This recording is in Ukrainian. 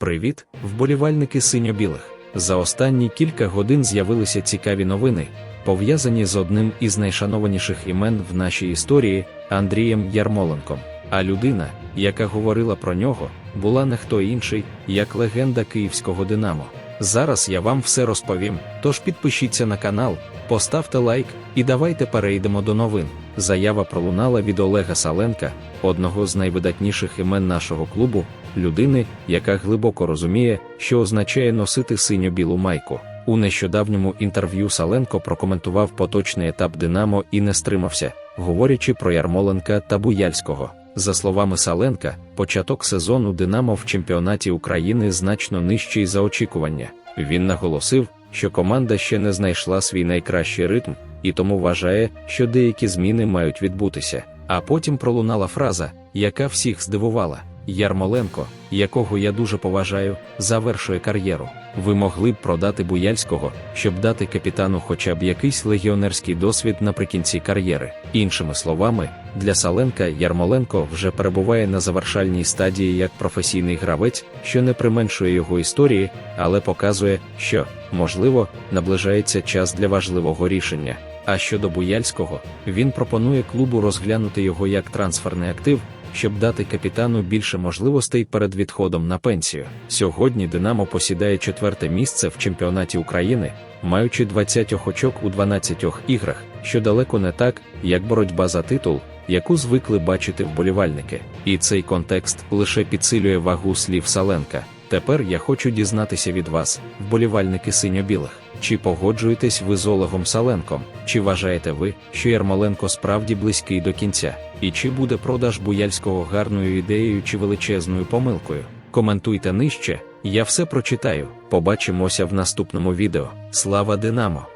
Привіт, вболівальники синьо-білих. За останні кілька годин з'явилися цікаві новини, пов'язані з одним із найшанованіших імен в нашій історії Андрієм Ярмоленком. А людина, яка говорила про нього, була не хто інший, як легенда київського Динамо. Зараз я вам все розповім, тож підпишіться на канал, поставте лайк і давайте перейдемо до новин. Заява пролунала від Олега Саленка, одного з найвидатніших імен нашого клубу, людини, яка глибоко розуміє, що означає носити синьо-білу майку. У нещодавньому інтерв'ю Саленко прокоментував поточний етап Динамо і не стримався, говорячи про Ярмоленка та Буяльського. За словами Саленка, початок сезону Динамо в чемпіонаті України значно нижчий за очікування. Він наголосив, що команда ще не знайшла свій найкращий ритм, і тому вважає, що деякі зміни мають відбутися. А потім пролунала фраза, яка всіх здивувала: Ярмоленко, якого я дуже поважаю, завершує кар'єру. Ви могли б продати Буяльського, щоб дати капітану хоча б якийсь легіонерський досвід наприкінці кар'єри. Іншими словами, для Саленка Ярмоленко вже перебуває на завершальній стадії як професійний гравець, що не применшує його історії, але показує, що, можливо, наближається час для важливого рішення. А щодо Буяльського, він пропонує клубу розглянути його як трансферний актив, щоб дати капітану більше можливостей перед відходом на пенсію. Сьогодні Динамо посідає четверте місце в чемпіонаті України, маючи 20 очок у 12 іграх, що далеко не так, як боротьба за титул, яку звикли бачити вболівальники. І цей контекст лише підсилює вагу слів Саленка. Тепер я хочу дізнатися від вас, вболівальники синьо-білих. Чи погоджуєтесь ви з Олегом Саленком? Чи вважаєте ви, що Ярмоленко справді близький до кінця? І чи буде продаж Буяльського гарною ідеєю чи величезною помилкою? Коментуйте нижче, я все прочитаю. Побачимося в наступному відео. Слава Динамо!